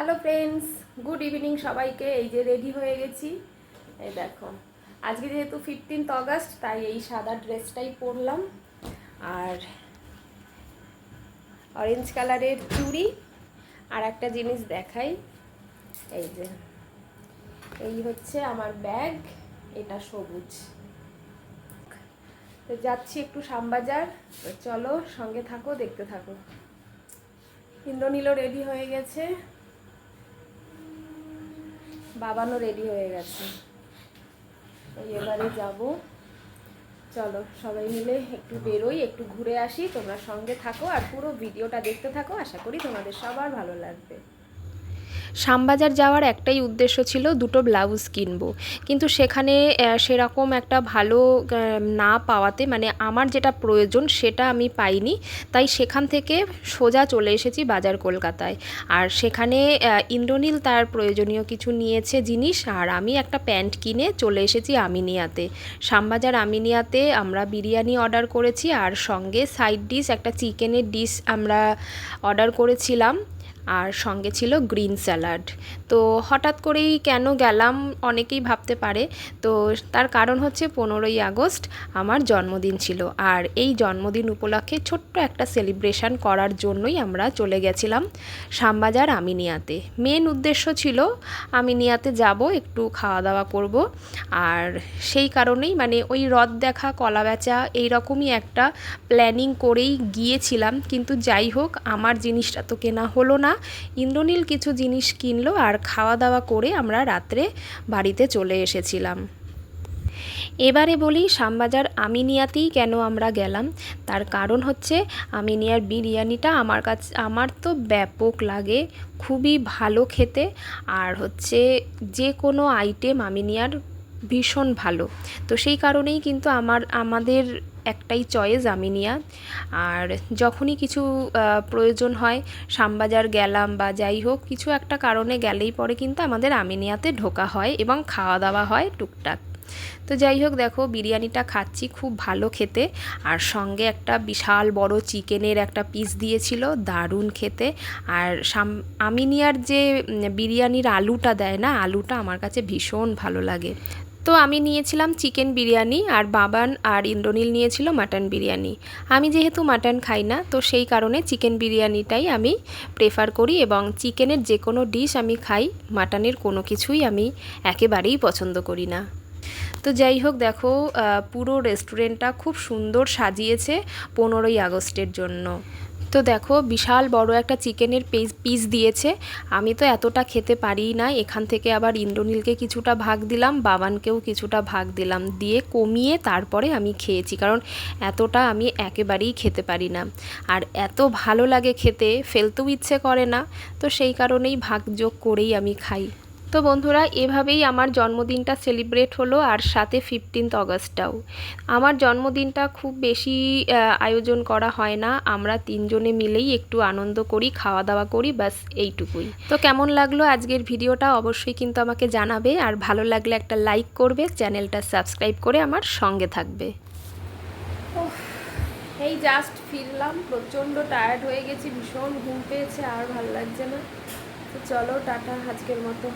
Hello friends good evening সবাইকে। এই যে রেডি হয়ে গেছি। এই দেখো। আজকে যেহেতু ফিফটিন্থ অগস্ট তাই এই সাদা ড্রেসটাই পরলাম। আর অরেঞ্জ কালারের চুড়ি আর একটা জিনিস দেখাই। এই যে। এই হচ্ছে আমার ব্যাগ এটা সবুজ। তো যাচ্ছি একটু শ্যামবাজার। চলো সঙ্গে থাকো, দেখতে থাকো। ইন্দ্রনীলও রেডি হয়ে গেছে। বাবানও রেডি হয়ে গেছে। ওই এবারে যাব। চলো, সবাই মিলে একটু বেরোই, একটু ঘুরে আসি, তোমরা সঙ্গে থাকো আর পুরো ভিডিওটা দেখতে থাকো। আশা করি তোমাদের সবার ভালো লাগবে। শ্যামবাজার যাওয়ার একটাই উদ্দেশ্য ছিল দুটো ব্লাউজ কিনবো। কিন্তু সেখানে সেরকম একটা ভালো না পাওয়াতে মানে আমার যেটা প্রয়োজন সেটা আমি পাইনি। তাই সেখান থেকে সোজা চলে এসেছি বাজার কলকাতায়। আর সেখানে ইন্দ্রনীল তার প্রয়োজনীয় কিছু নিয়েছে জিনিস, আর আমি একটা প্যান্ট কিনে চলে এসেছি আমিনিয়াতে। শ্যামবাজার আমিনিয়াতে আমরা বিরিয়ানি অর্ডার করেছি, আর সঙ্গে সাইড ডিশ, একটা চিকেনের ডিশ আমরা অর্ডার করেছিলাম। আর সঙ্গে ছিল গ্রিন স্যালাড। তো হঠাৎ করেই কেন গেলাম অনেকেই ভাবতে পারে। তো তার কারণ হচ্ছে পনেরোই আগস্ট আমার জন্মদিন ছিল। আর এই জন্মদিন উপলক্ষে ছোট্ট একটা সেলিব্রেশন করার জন্যই আমরা চলে গেছিলাম শ্যামবাজার আমিনিয়াতে। মেন উদ্দেশ্য ছিল আমিনিয়াতে যাব, একটু খাওয়া দাওয়া করব। আর সেই কারণেই মানে ওই রথ দেখা কলা বেচা এইরকমই একটা প্ল্যানিং করেই গিয়েছিলাম। কিন্তু যাই হোক, আমার জিনিসটা তো কেনা হলো না। ইন্দ্রনীল কিছু জিনিস কিনলো আর খাওয়া দাওয়া করে আমরা রাত্রে বাড়িতে চলে এসেছিলাম। এবারে বলি, শ্যামবাজার আমিনিয়াতেই কেন আমরা গেলাম? তার কারণ হচ্ছে, আমিনিয়ার বিরিয়ানিটা আমার কাছে, আমার তো ব্যাপক লাগে, খুবই ভালো খেতে। আর হচ্ছে, যে কোনো আইটেম আমিনিয়ার ভীষণ ভালো। তো সেই কারণেই কিন্তু আমার, আমাদের একটাই চয়েস আমিনিয়া। আর যখনই কিছু প্রয়োজন হয়, শ্যামবাজার গেলাম বা যাই হোক, কিছু একটা কারণে গেলেই পরে কিন্তু আমাদের আমিনিয়াতে ঢোকা হয় এবং খাওয়া দাওয়া হয় টুকটাক। তো যাই হোক, দেখো, বিরিয়ানিটা খাচ্ছি খুব ভালো খেতে। আর সঙ্গে একটা বিশাল বড় চিকেনের একটা পিস দিয়েছিল, দারুণ খেতে। আর সাম আমিনিয়ার যে বিরিয়ানির আলুটা দেয় না, আলুটা আমার কাছে ভীষণ ভালো লাগে। তো আমি নিয়েছিলাম চিকেন বিরিয়ানি আর বাবান আর ইন্দ্রনীল নিয়েছিল মাটন বিরিয়ানি। আমি যেহেতু মাটন খাই না, তো সেই কারণে চিকেন বিরিয়ানিটাই আমি প্রেফার করি এবং চিকেনের যে কোনো ডিশ আমি খাই, মাটনের কোনো কিছুই আমি একেবারেই পছন্দ করি না। তো যাই হোক, দেখো পুরো রেস্টুরেন্টটা খুব সুন্দর সাজিয়েছে পনেরোই আগস্টের জন্য। তো দেখো, বিশাল বড় একটা চিকেনের পিস দিয়েছে। আমি তো এতটা খেতে পারি না। এখান থেকে আবার ইন্দ্রনীলকে কিছুটা ভাগ দিলাম, বাবানকেও কিছুটা ভাগ দিলাম। দিয়ে কমিয়ে তারপরে আমি খেয়েছি, কারণ এতটা আমি একেবারেই খেতে পারি না। আর এত ভালো লাগে খেতে, ফেলতেও ইচ্ছে করে না। তো সেই কারণেই ভাগযোগ করেই আমি খাই। তো বন্ধুরা, এভাবেই আমার জন্মদিনটা সেলিব্রেট হলো আর সাথে ফিফটিন্থ অগস্টটাও আমার জন্মদিনটা খুব বেশি আয়োজন করা হয় না। আমরা তিনজনে মিলেই একটু আনন্দ করি খাওয়া দাওয়া করি, ব্যাস এইটুকুই। তো কেমন লাগল আজকের ভিডিওটা অবশ্যই কিন্তু আমাকে জানাবে আর ভালো লাগলে একটা লাইক করবে, চ্যানেলটা সাবস্ক্রাইব করে আমার সঙ্গে থাকবে। এই জাস্ট ফিরলাম, প্রচণ্ড টায়ার্ড হয়ে গেছি, ভীষণ ঘুম পেয়েছে, আর ভালো লাগছে না। চলো, টাটা আজকের মতো।